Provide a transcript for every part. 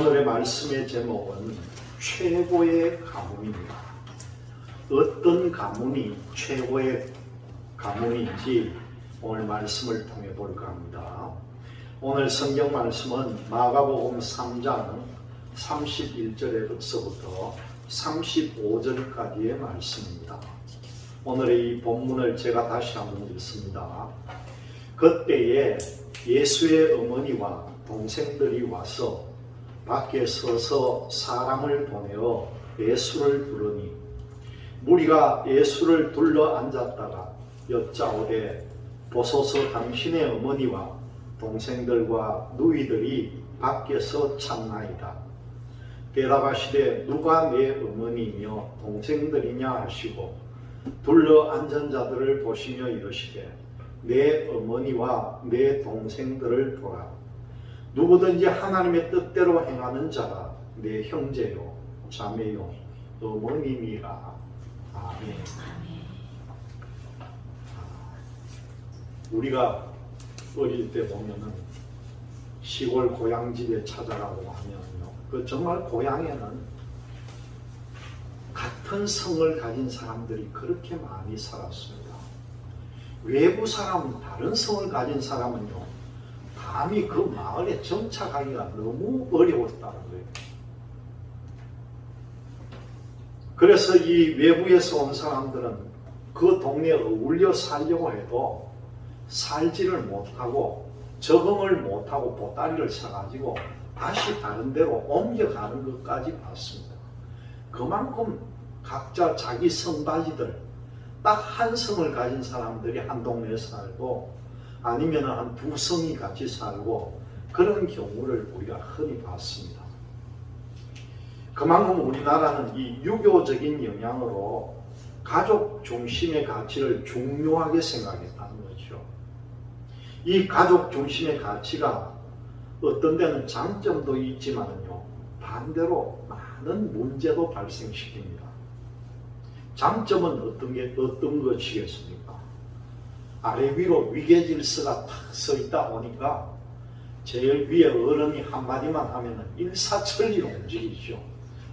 오늘의 말씀의 제목은 최고의 가문입니다. 어떤 가문이 최고의 가문인지 오늘 말씀을 통해 볼까 합니다. 오늘 성경 말씀은 마가복음 3장 31절에서부터 35절까지의 말씀입니다. 오늘의 이 본문을 제가 다시 한번 읽습니다. 그때에 예수의 어머니와 동생들이 와서 밖에 서서 사람을 보내어 예수를 부르니 무리가 예수를 둘러 앉았다가 여짜오되 보소서 당신의 어머니와 동생들과 누이들이 밖에서 찾나이다. 대답하시되 누가 내 어머니며 동생들이냐 하시고 둘러 앉은 자들을 보시며 이르시되 내 어머니와 내 동생들을 보라. 누구든지 하나님의 뜻대로 행하는 자가 내 형제요, 자매요, 어머님이라. 아멘. 우리가 어릴 때 보면은 시골 고향 집에 찾아가고 하면요. 그 정말 고향에는 같은 성을 가진 사람들이 그렇게 많이 살았습니다. 외부 사람, 다른 성을 가진 사람은요, 감히 그 마을에 정착하기가 너무 어려웠다는 거예요. 그래서 이 외부에서 온 사람들은 그 동네에 어울려 살려고 해도 살지를 못하고 적응을 못하고 보따리를 사가지고 다시 다른 데로 옮겨가는 것까지 봤습니다. 그만큼 각자 자기 성가지들 딱 한 성을 가진 사람들이 한 동네에 살고 아니면 한두 성이 같이 살고 그런 경우를 우리가 흔히 봤습니다. 그만큼 우리나라는 이 유교적인 영향으로 가족 중심의 가치를 중요하게 생각했다는 거죠. 이 가족 중심의 가치가 어떤 데는 장점도 있지만요, 반대로 많은 문제도 발생시킵니다. 장점은 어떤 게 어떤 것이겠습니까? 아래 위로 위계 질서가 탁 서 있다 보니까 제일 위에 어른이 한마디만 하면 일사천리로 움직이죠.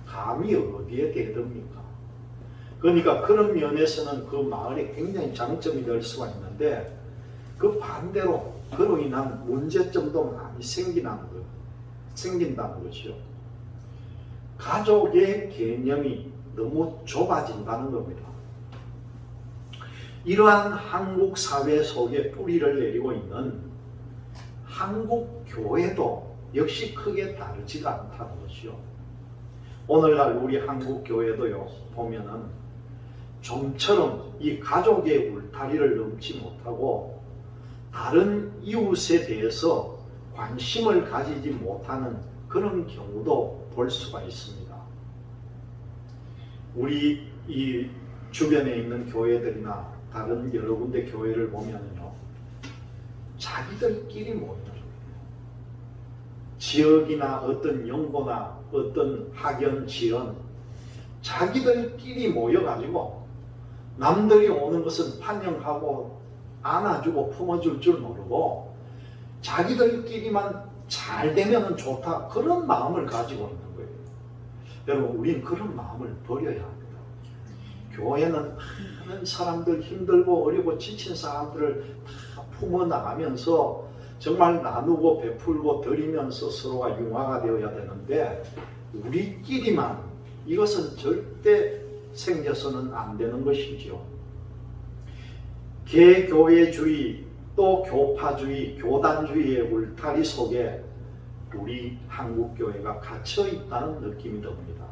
감히 어디에 대듭니까? 그러니까 그런 면에서는 그 마을에 굉장히 장점이 될 수가 있는데 그 반대로 그로 인한 문제점도 많이 생기는 거, 생긴다는 거죠. 가족의 개념이 너무 좁아진다는 겁니다. 이러한 한국 사회 속에 뿌리를 내리고 있는 한국 교회도 역시 크게 다르지가 않다는 것이요. 오늘날 우리 한국 교회도요 보면은 좀처럼 이 가족의 울타리를 넘지 못하고 다른 이웃에 대해서 관심을 가지지 못하는 그런 경우도 볼 수가 있습니다. 우리 이 주변에 있는 교회들이나 다른 여러 군데 교회를 보면요. 자기들끼리 모이는. 지역이나 어떤 연고나 어떤 학연, 지연, 자기들끼리 모여가지고 남들이 오는 것은 환영하고 안아주고 품어줄 줄 모르고 자기들끼리만 잘 되면 좋다 그런 마음을 가지고 있는 거예요. 여러분 우리는 그런 마음을 버려야 합니다. 교회는 많은 사람들 힘들고 어리고 지친 사람들을 다 품어 나가면서 정말 나누고 베풀고 드리면서 서로가 융화가 되어야 되는데 우리끼리만 이것은 절대 생겨서는 안 되는 것이지요. 개교회주의 또 교파주의, 교단주의의 울타리 속에 우리 한국교회가 갇혀 있다는 느낌이 듭니다.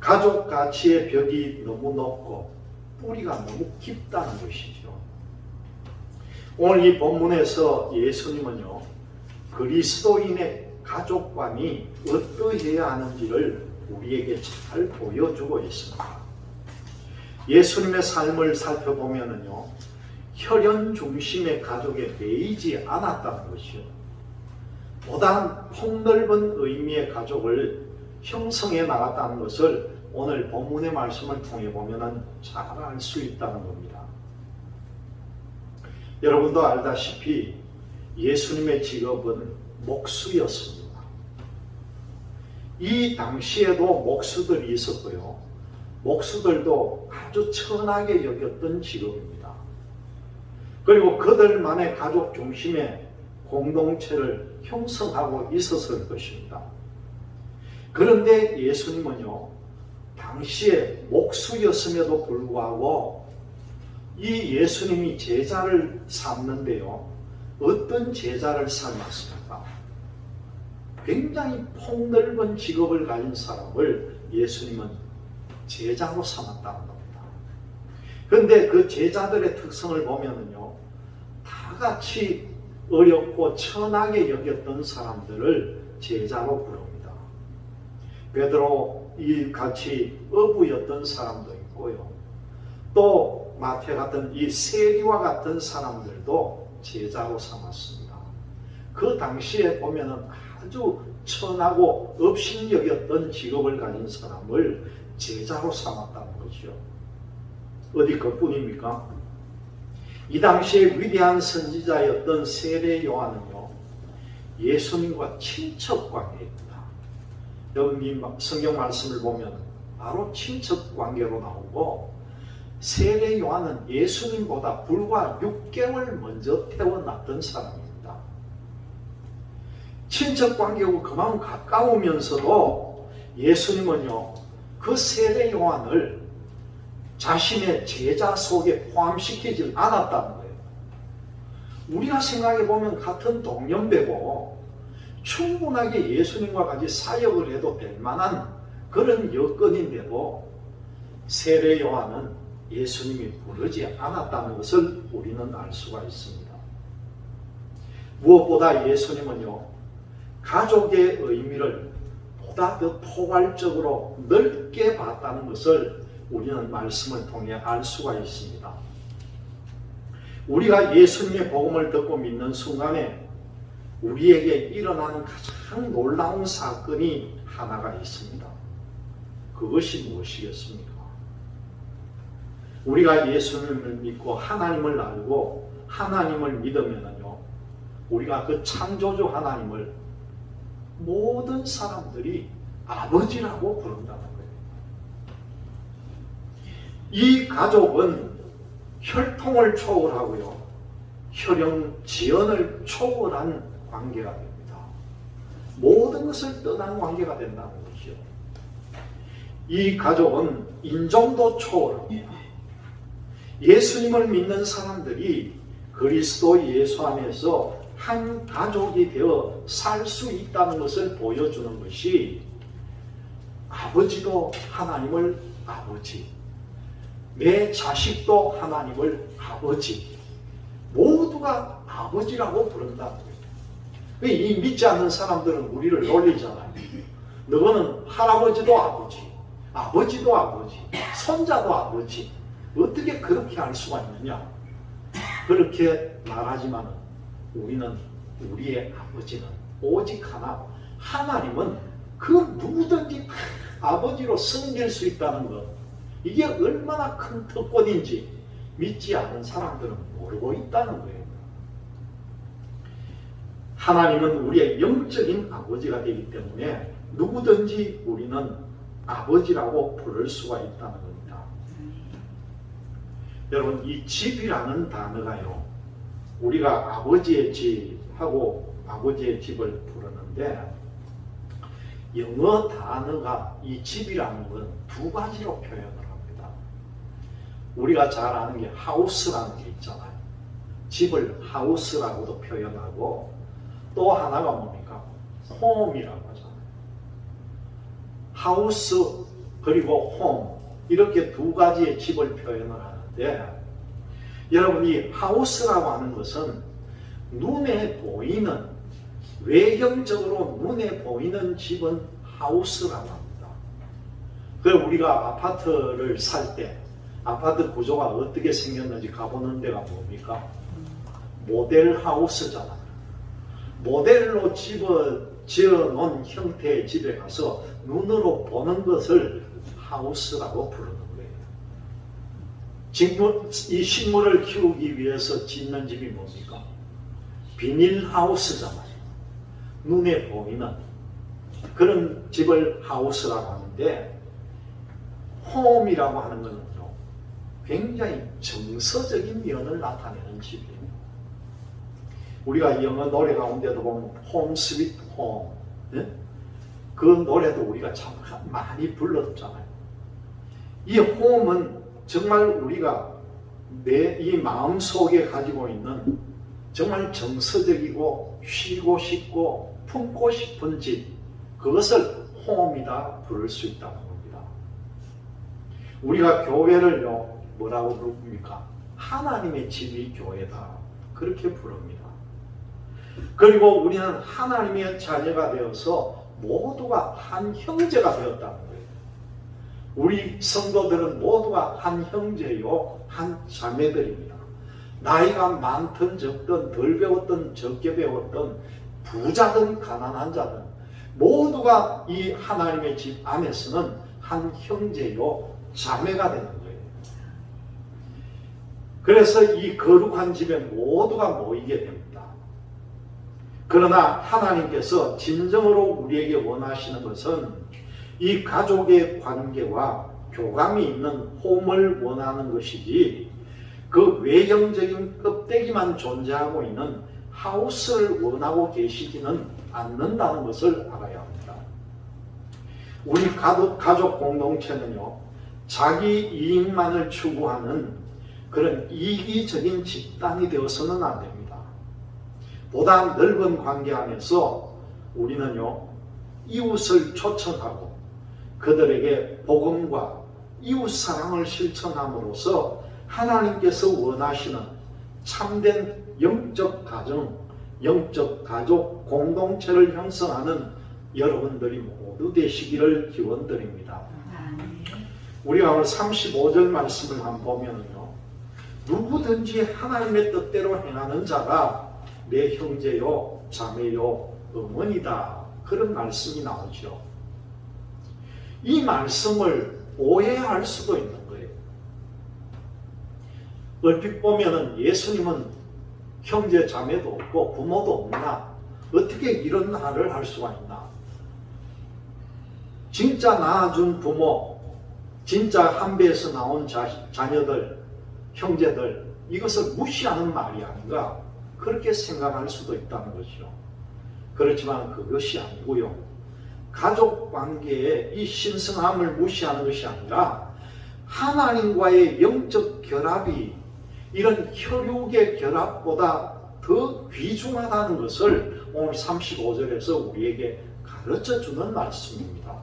가족 가치의 벽이 너무 높고 뿌리가 너무 깊다는 것이죠. 오늘 이 본문에서 예수님은요, 그리스도인의 가족관이 어떠해야 하는지를 우리에게 잘 보여주고 있습니다. 예수님의 삶을 살펴보면요, 혈연 중심의 가족에 매이지 않았다는 것이요. 보다 폭넓은 의미의 가족을 형성해 나갔다는 것을 오늘 본문의 말씀을 통해 보면 잘알 수 있다는 겁니다. 여러분도 알다시피 예수님의 직업은 목수였습니다. 이 당시에도 목수들이 있었고요. 목수들도 아주 천하게 여겼던 직업입니다. 그리고 그들만의 가족 중심의 공동체를 형성하고 있었을 것입니다. 그런데 예수님은요, 당시에 목수였음에도 불구하고 이 예수님이 제자를 삼는데요, 어떤 제자를 삼았습니까? 굉장히 폭넓은 직업을 가진 사람을 예수님은 제자로 삼았다는 겁니다. 그런데 그 제자들의 특성을 보면은요, 다 같이 어렵고 천하게 여겼던 사람들을 제자로 부릅니다. 베드로 이 같이 어부였던 사람도 있고요. 또 마태 같은 이 세리와 같은 사람들도 제자로 삼았습니다. 그 당시에 보면은 아주 천하고 업신여겼던 직업을 가진 사람을 제자로 삼았다는 거죠. 어디 그뿐입니까? 이 당시에 위대한 선지자였던 세례 요한은요, 예수님과 친척 관계입니다. 여기 성경 말씀을 보면 바로 친척 관계로 나오고, 세례 요한은 예수님보다 불과 6개월 먼저 태어났던 사람입니다. 친척 관계고 그만 가까우면서도 예수님은요, 그 세례 요한을 자신의 제자 속에 포함시키지 않았다는 거예요. 우리가 생각해 보면 같은 동년배고 충분하게 예수님과 같이 사역을 해도 될 만한 그런 여건인데도 세례 요한은 예수님이 부르지 않았다는 것을 우리는 알 수가 있습니다. 무엇보다 예수님은요, 가족의 의미를 보다 더 포괄적으로 넓게 봤다는 것을 우리는 말씀을 통해 알 수가 있습니다. 우리가 예수님의 복음을 듣고 믿는 순간에 우리에게 일어나는 가장 놀라운 사건이 하나가 있습니다. 그것이 무엇이겠습니까? 우리가 예수님을 믿고 하나님을 알고 하나님을 믿으면요, 우리가 그 창조주 하나님을 모든 사람들이 아버지라고 부른다는 거예요. 이 가족은 혈통을 초월하고요, 혈연, 지연을 초월한 관계가 됩니다. 모든 것을 떠난 관계가 된다는 것이요. 이 가족은 인종도 초월합니다. 예수님을 믿는 사람들이 그리스도 예수 안에서 한 가족이 되어 살 수 있다는 것을 보여주는 것이 아버지도 하나님을 아버지, 내 자식도 하나님을 아버지, 모두가 아버지라고 거예요. 이 믿지 않는 사람들은 우리를 놀리잖아요. 너는 할아버지도 아버지, 아버지도 아버지, 손자도 아버지. 어떻게 그렇게 할 수가 있느냐? 그렇게 말하지만 우리는 우리의 아버지는 오직 하나, 하나님은 그 누구든지 다 아버지로 섬길 수 있다는 것. 이게 얼마나 큰 특권인지 믿지 않는 사람들은 모르고 있다는 거예요. 하나님은 우리의 영적인 아버지가 되기 때문에 누구든지 우리는 아버지라고 부를 수가 있다는 겁니다. 여러분, 이 집이라는 단어가요, 우리가 아버지의 집하고 아버지의 집을 부르는데, 영어 단어가 이 집이라는 건 두 가지로 표현을 합니다. 우리가 잘 아는 게 하우스라는 게 있잖아요. 집을 하우스라고도 표현하고 또 하나가 뭡니까? 홈이라고 하잖아요. 하우스 그리고 홈 이렇게 두 가지의 집을 표현을 하는데 여러분 이 하우스라고 하는 것은 눈에 보이는 외형적으로 눈에 보이는 집은 하우스라고 합니다. 그 우리가 아파트를 살 때 아파트 구조가 어떻게 생겼는지 가보는 데가 뭡니까? 모델 하우스잖아요. 모델로 집어 지어 놓은 형태의 집에 가서 눈으로 보는 것을 하우스라고 부르는 거예요. 식물, 이 식물을 키우기 위해서 짓는 집이 뭡니까? 비닐 하우스잖아요. 눈에 보이는 그런 집을 하우스라고 하는데 홈이라고 하는 것은요 굉장히 정서적인 면을 나타내는 집이에요. 우리가 영어 노래 가운데도 보면 홈 스윗 홈 예? 그 노래도 우리가 참 많이 불렀잖아요. 이 홈은 정말 우리가 내 이 마음 속에 가지고 있는 정말 정서적이고 쉬고 싶고 품고 싶은 집 그것을 홈이다 부를 수 있다고 합니다. 우리가 교회를요 뭐라고 부릅니까? 하나님의 집이 교회다 그렇게 부릅니다. 그리고 우리는 하나님의 자녀가 되어서 모두가 한 형제가 되었다는 거예요. 우리 성도들은 모두가 한 형제요, 한 자매들입니다. 나이가 많든 적든 덜 배웠든 적게 배웠든 부자든 가난한 자든 모두가 이 하나님의 집 안에서는 한 형제요, 자매가 되는 거예요. 그래서 이 거룩한 집에 모두가 모이게 됩니다. 그러나 하나님께서 진정으로 우리에게 원하시는 것은 이 가족의 관계와 교감이 있는 홈을 원하는 것이지 그 외형적인 껍데기만 존재하고 있는 하우스를 원하고 계시지는 않는다는 것을 알아야 합니다. 우리 가족, 가족 공동체는요, 자기 이익만을 추구하는 그런 이기적인 집단이 되어서는 안 됩니다. 보다 넓은 관계 안에서 우리는요, 이웃을 초청하고 그들에게 복음과 이웃 사랑을 실천함으로써 하나님께서 원하시는 참된 영적 가정, 영적 가족 공동체를 형성하는 여러분들이 모두 되시기를 기원드립니다. 우리가 오늘 35절 말씀을 한번 보면요. 누구든지 하나님의 뜻대로 행하는 자가 내 형제요, 자매요, 어머니다. 그런 말씀이 나오죠. 이 말씀을 오해할 수도 있는 거예요. 얼핏 보면은 예수님은 형제 자매도 없고 부모도 없나? 어떻게 이런 말을 할 수가 있나? 진짜 낳아준 부모, 진짜 한 배에서 나온 자, 자녀들, 형제들, 이것을 무시하는 말이 아닌가? 그렇게 생각할 수도 있다는 것이죠. 그렇지만 그것이 아니고요. 가족 관계의 이 신성함을 무시하는 것이 아니라 하나님과의 영적 결합이 이런 혈육의 결합보다 더 귀중하다는 것을 오늘 35절에서 우리에게 가르쳐 주는 말씀입니다.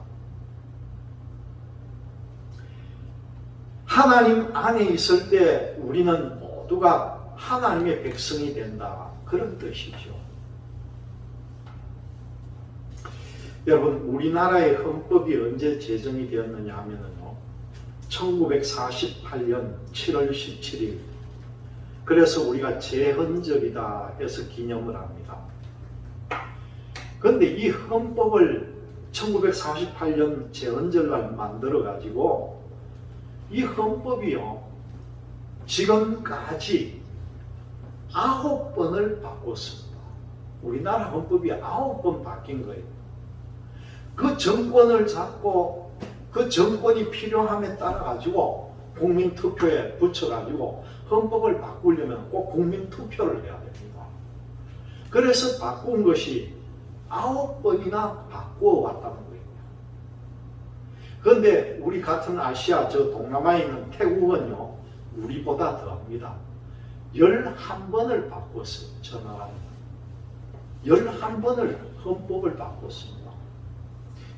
하나님 안에 있을 때 우리는 모두가 하나님의 백성이 된다. 그런 뜻이죠. 여러분, 우리나라의 헌법이 언제 제정이 되었느냐 하면요. 1948년 7월 17일. 그래서 우리가 재헌절이다 해서 기념을 합니다. 그런데 이 헌법을 1948년 재헌절날 만들어 가지고 이 헌법이요. 지금까지 아홉 번을 바꿨습니다. 우리나라 헌법이 아홉 번 바뀐 거예요. 그 정권을 잡고 그 정권이 필요함에 따라 가지고 국민 투표에 붙여 가지고 헌법을 바꾸려면 꼭 국민 투표를 해야 됩니다. 그래서 바꾼 것이 아홉 번이나 바꾸어 왔다는 거예요. 그런데 우리 같은 아시아 저 동남아에 있는 태국은요 우리보다 더합니다. 11번을 바꿨어요. 저 나라는. 11번을 헌법을 바꿨습니다.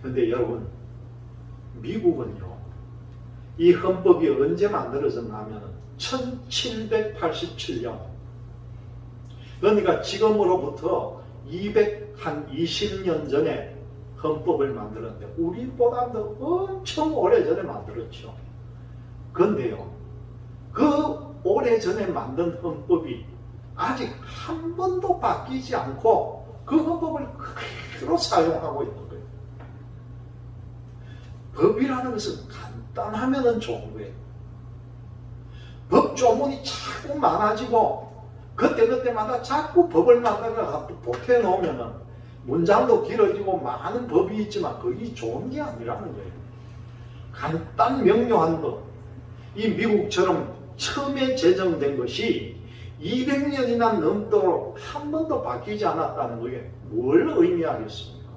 근데 여러분, 미국은요, 이 헌법이 언제 만들어졌냐면 1787년. 그러니까 지금으로부터 220년 전에 헌법을 만들었는데, 우리보다 더 엄청 오래 전에 만들었죠. 그런데요, 그 오래 전에 만든 헌법이 아직 한 번도 바뀌지 않고 그 헌법을 그대로 사용하고 있는 거예요. 법이라는 것은 간단하면 좋은 거예요. 법 조문이 자꾸 많아지고 그때그때마다 자꾸 법을 만들어 갖고 보태 놓으면 문장도 길어지고 많은 법이 있지만 그게 좋은 게 아니라는 거예요. 간단 명료한 법. 이 미국처럼 처음에 제정된 것이 200년이나 넘도록 한 번도 바뀌지 않았다는 것에 뭘 의미하겠습니까?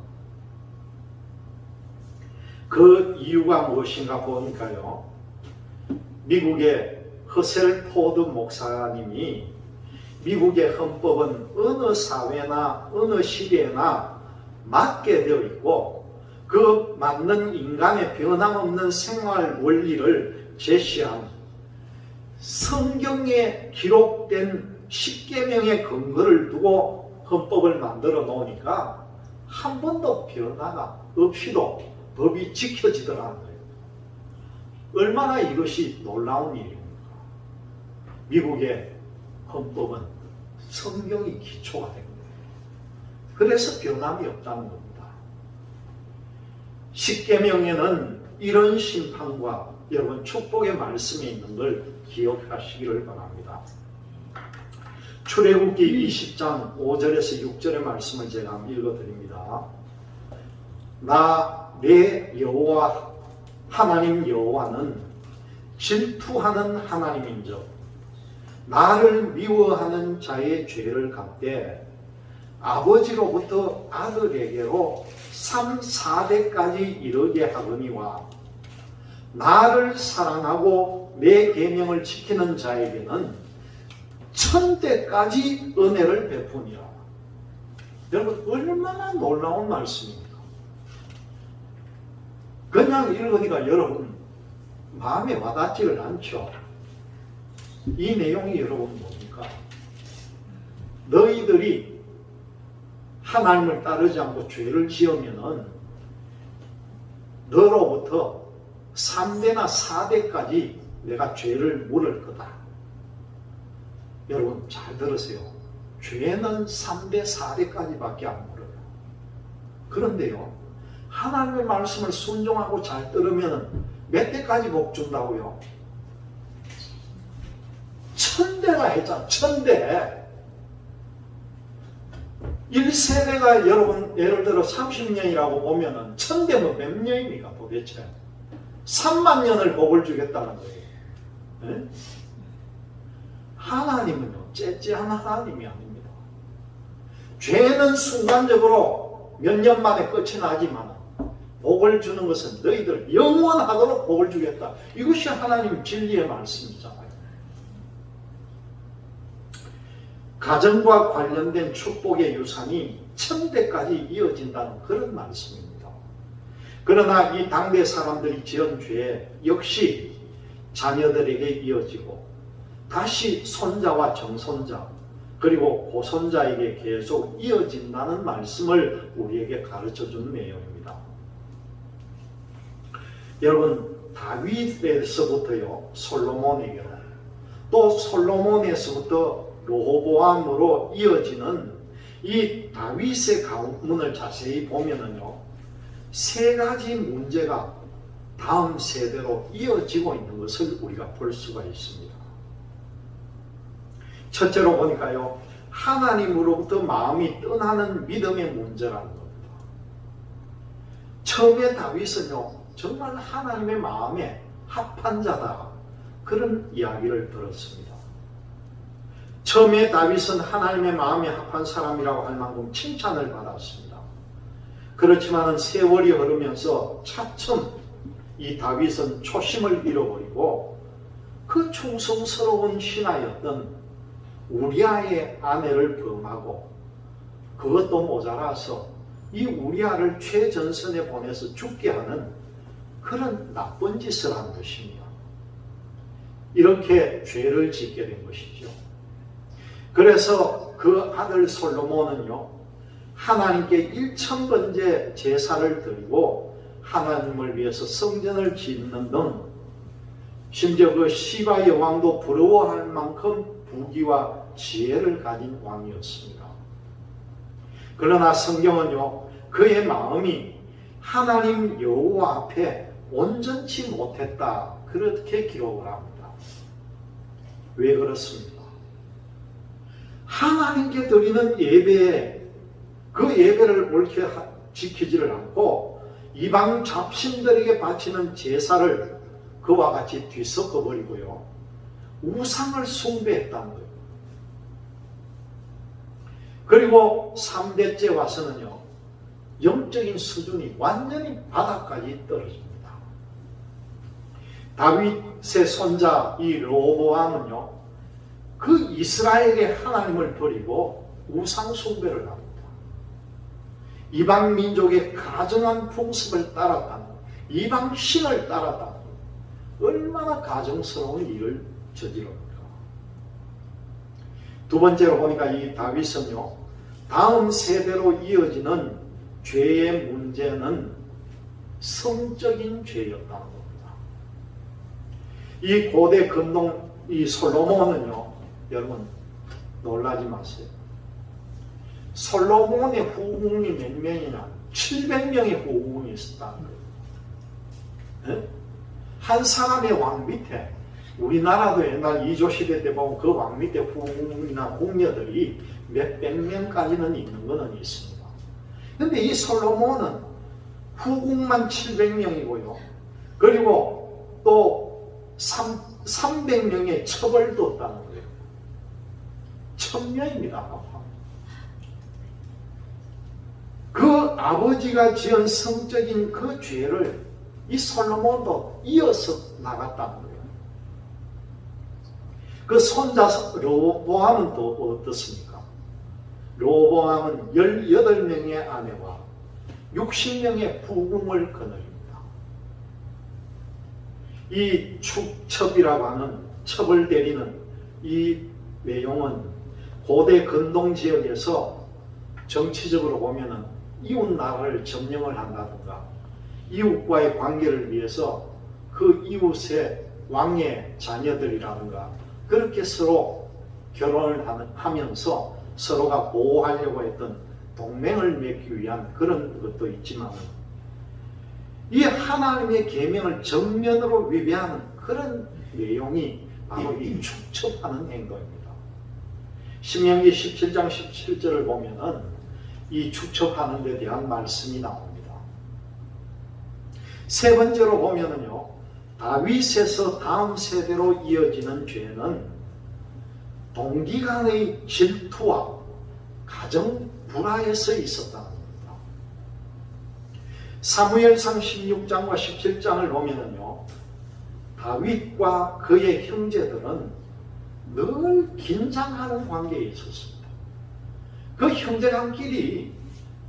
그 이유가 무엇인가 보니까요. 미국의 허셀 포드 목사님이 미국의 헌법은 어느 사회나 어느 시대나 맞게 되어 있고 그 맞는 인간의 변함없는 생활 원리를 제시한 성경에 기록된 십계명의 근거를 두고 헌법을 만들어 놓으니까 한 번도 변화가 없이도 법이 지켜지더라는 거예요. 얼마나 이것이 놀라운 일입니까? 미국의 헌법은 성경이 기초가 된 거예요. 그래서 변함이 없다는 겁니다. 십계명에는 이런 심판과 여러분 축복의 말씀이 있는 걸 기억하시기를 바랍니다. 출애굽기 20장 5절에서 6절의 말씀을 제가 읽어드립니다. 나 내 여호와 하나님 여호와는 질투하는 하나님인즉 나를 미워하는 자의 죄를 갚되 아버지로부터 아들에게로 3, 4대까지 이르게 하거니와 나를 사랑하고 내 계명을 지키는 자에게는 천대까지 은혜를 베푸니라. 여러분 얼마나 놀라운 말씀입니까? 그냥 읽으니까 여러분 마음에 와닿지를 않죠. 이 내용이 여러분 뭡니까? 너희들이 하나님을 따르지 않고 죄를 지으면은 너로부터 3대나 4대까지 내가 죄를 물을 거다. 여러분 잘 들으세요. 죄는 3대, 4대까지밖에 안 물어요. 그런데요. 하나님의 말씀을 순종하고 잘 들으면 몇 대까지 복 준다고요? 천대가 했잖아. 천대. 1세대가 여러분 예를 들어 30년이라고 보면은 천대면 몇 년입니까 도대체? 3만 년을 복을 주겠다는 거예요. 예? 하나님은요, 째째한 하나님이 아닙니다. 죄는 순간적으로 몇 년 만에 끝이 나지만 복을 주는 것은 너희들 영원하도록 복을 주겠다. 이것이 하나님 진리의 말씀이잖아요. 가정과 관련된 축복의 유산이 천대까지 이어진다는 그런 말씀입니다. 그러나 이 당대 사람들이 지은 죄 역시 자녀들에게 이어지고 다시 손자와 정손자 그리고 고손자에게 계속 이어진다는 말씀을 우리에게 가르쳐 준 내용입니다. 여러분 다윗에서부터요 솔로몬에게로 또 솔로몬에서부터 로호보암으로 이어지는 이 다윗의 가문을 자세히 보면은요 세 가지 문제가 다음 세대로 이어지고 있는 것을 우리가 볼 수가 있습니다. 첫째로 보니까요 하나님으로부터 마음이 떠나는 믿음의 문제라는 겁니다. 처음에 다윗은요 정말 하나님의 마음에 합한 자다 그런 이야기를 들었습니다. 처음에 다윗은 하나님의 마음에 합한 사람이라고 할 만큼 칭찬을 받았습니다. 그렇지만 세월이 흐르면서 차츰 이 다윗은 초심을 잃어버리고 그 충성스러운 신하였던 우리아의 아내를 범하고 그것도 모자라서 이 우리아를 최전선에 보내서 죽게 하는 그런 나쁜 짓을 한 것입니다. 이렇게 죄를 짓게 된 것이죠. 그래서 그 아들 솔로몬은요, 하나님께 일천번째 제사를 드리고 하나님을 위해서 성전을 짓는 등 심지어 그 시바의 왕도 부러워할 만큼 부귀와 지혜를 가진 왕이었습니다. 그러나 성경은요, 그의 마음이 하나님 여호와 앞에 온전치 못했다. 그렇게 기록을 합니다. 왜 그렇습니까? 하나님께 드리는 예배에 그 예배를 옳게 하- 지키지를 않고 이방 잡신들에게 바치는 제사를 그와 같이 뒤섞어 버리고요. 우상을 숭배했다는 거예요. 그리고 3대째 와서는요. 영적인 수준이 완전히 바닥까지 떨어집니다. 다윗의 손자 이 로보암은요. 그 이스라엘의 하나님을 버리고 우상 숭배를 합니다. 이방 민족의 가정한 풍습을 따랐다는 이방 신을 따랐다는 얼마나 가정스러운 일을 저지릅니까? 두 번째로 보니까 이 다윗은요, 다음 세대로 이어지는 죄의 문제는 성적인 죄였다는 겁니다. 이 고대 근동 이 솔로몬은요, 여러분 놀라지 마세요. 솔로몬의 후궁이 몇 명이냐? 700명의 후궁이 있었다는 거예요. 예? 한 사람의 왕 밑에 우리나라도 옛날 이조 시대 때 보면 그 왕 밑에 후궁이나 궁녀들이 몇백 명까지는 있는 것은 있습니다. 근데 이 솔로몬은 후궁만 700명이고요. 그리고 또 3, 300명의 첩을 뒀다는 거예요. 천명입니다. 그 아버지가 지은 성적인 그 죄를 이 솔로몬도 이어서 나갔다는 거예요. 그 손자 로보암은 또 어떻습니까? 로보암은 18명의 아내와 60명의 부궁을 거느립니다. 이 축첩이라고 하는 첩을 때리는 이 내용은 고대 근동 지역에서 정치적으로 보면은 이웃 나라를 점령을 한다든가 이웃과의 관계를 위해서 그 이웃의 왕의 자녀들이라든가 그렇게 서로 결혼을 하면서 서로가 보호하려고 했던 동맹을 맺기 위한 그런 것도 있지만 이 하나님의 계명을 정면으로 위배하는 그런 내용이 바로 이 축첩하는 행동입니다. 신명기 17장 17절을 보면은 이 축첩하는 데 대한 말씀이 나옵니다. 세 번째로 보면은요. 다윗에서 다음 세대로 이어지는 죄는 동기 간의 질투와 가정 불화에서 있었다는 겁니다. 사무엘상 16장과 17장을 보면은요. 다윗과 그의 형제들은 늘 긴장하는 관계에 있었습니다. 그 형제간끼리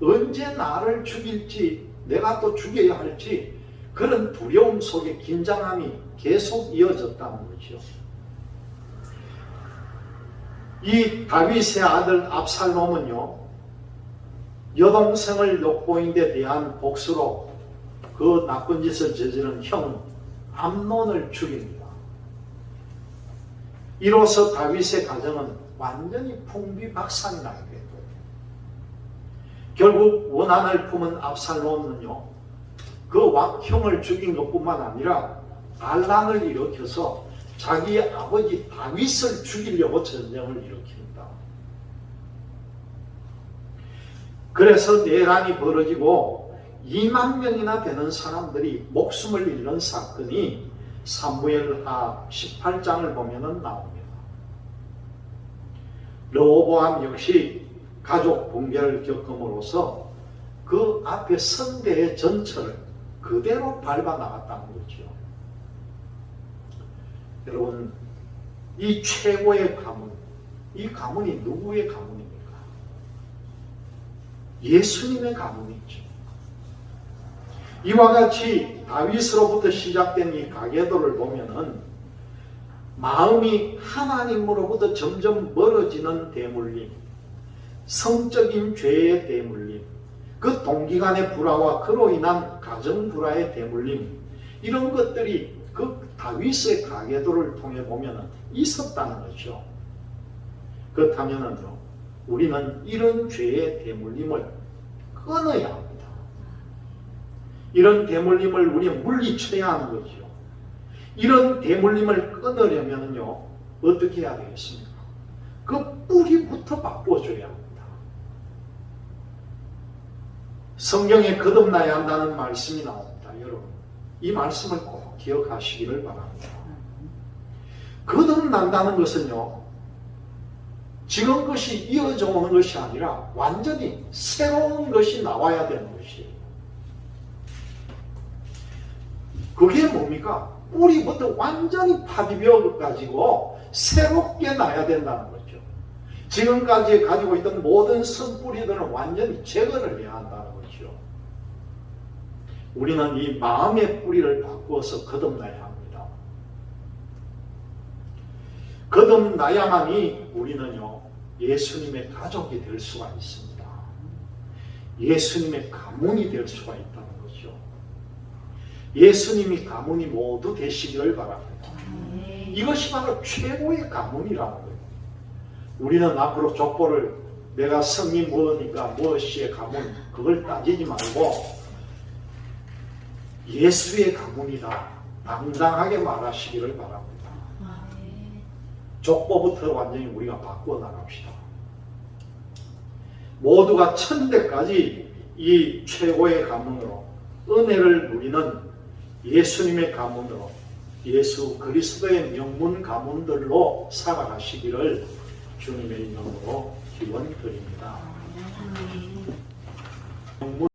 언제 나를 죽일지 내가 또 죽여야 할지 그런 두려움 속에 긴장함이 계속 이어졌다는 거죠. 이 다윗의 아들 압살롬은요 여동생을 욕보인 데 대한 복수로 그 나쁜 짓을 저지른 형 암론을 죽입니다. 이로써 다윗의 가정은 완전히 풍비박산이 거예요. 결국 원한을 품은 압살롬은요, 그 왕, 형을 죽인 것뿐만 아니라 반란을 일으켜서 자기 아버지 다윗을 죽이려고 전쟁을 일으킵니다. 그래서 내란이 벌어지고 2만 명이나 되는 사람들이 목숨을 잃는 사건이 사무엘하 18장을 보면은 나옵니다. 르호보암 역시 가족 붕괴를 겪음으로써 그 앞에 선대의 전철을 그대로 밟아 나갔다는 거죠. 여러분, 이 최고의 가문, 이 가문이 누구의 가문입니까? 예수님의 가문이죠. 이와 같이 다윗으로부터 시작된 이 가계도를 보면은 마음이 하나님으로부터 점점 멀어지는 대물림, 성적인 죄의 대물림, 그 동기간의 불화와 그로 인한 가정 불화의 대물림, 이런 것들이 그 다윗의 가계도를 통해 보면 있었다는 거죠. 그렇다면요, 우리는 이런 죄의 대물림을 끊어야 합니다. 이런 대물림을 우리는 물리쳐야 하는 거죠. 이런 대물림을 끊으려면요, 어떻게 해야 되겠습니까? 그 뿌리부터 바꿔줘야 합니다. 성경에 거듭나야 한다는 말씀이 나옵니다. 여러분, 이 말씀을 꼭 기억하시기를 바랍니다. 거듭난다는 것은요, 지금 것이 이어져 오는 것이 아니라 완전히 새로운 것이 나와야 되는 것이에요. 그게 뭡니까? 뿌리부터 완전히 파비벼 가지고 새롭게 나야 된다는 거죠. 지금까지 가지고 있던 모든 선뿌리들은 완전히 제거를 해야 한다는 거죠. 우리는 이 마음의 뿌리를 바꾸어서 거듭나야 합니다. 거듭나야만이 우리는요, 예수님의 가족이 될 수가 있습니다. 예수님의 가문이 될 수가 있다는 거죠. 예수님이 가문이 모두 되시기를 바랍니다. 이것이 바로 최고의 가문이라는 거예요. 우리는 앞으로 족보를 내가 성이 무엇이니까 무엇이의 가문 그걸 따지지 말고 예수의 가문이다 당당하게 말하시기를 바랍니다. 족보부터 완전히 우리가 바꾸어 나갑시다. 모두가 천대까지 이 최고의 가문으로 은혜를 누리는 예수님의 가문으로 예수 그리스도의 명문 가문들로 살아가시기를 주님의 이름으로 기원 드립니다. 명문